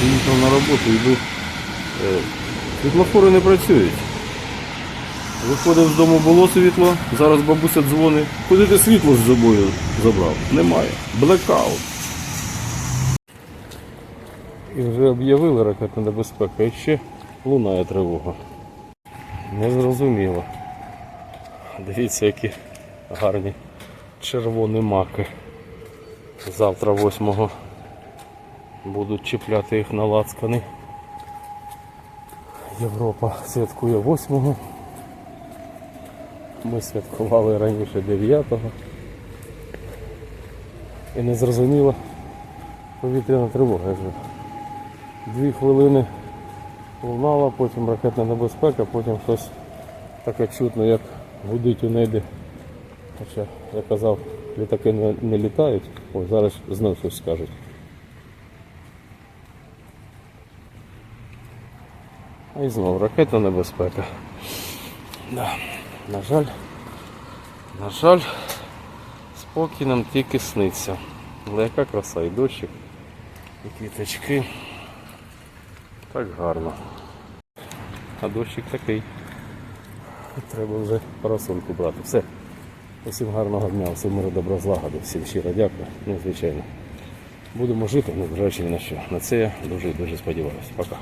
Приїхав на роботу, йду. Е, Світлофори не працюють. Виходив з дому було світло, зараз бабуся дзвонить. Куди ти світло з собою забрав? Немає. Блекаут. І вже об'явили ракетну небезпеку, і ще лунає тривога. Незрозуміло. Дивіться, які гарні червоні маки. Завтра 8 будуть чіпляти їх на лацкани. Європа святкує 8-го. Ми святкували раніше 9-го. І не зрозуміла повітряна тривога. Дві хвилини лунала, потім ракетна небезпека, потім щось таке чутно, як гудить у небі. Хоча, я казав, літаки не, літають, ось зараз знов щось скажуть. І знову ракетна небезпека. Да. На жаль, на жаль, спокій нам тільки сниться. Але яка краса, і дощик, і квіточки. Так гарно. А дощик такий. Треба вже парасольку брати. Все. Усім гарного дня, всім миру добра злагоди, всім щиро дякую. Ну, звичайно. Будемо жити, незважаючи ні на що. На це я дуже і дуже сподіваюся. Пока.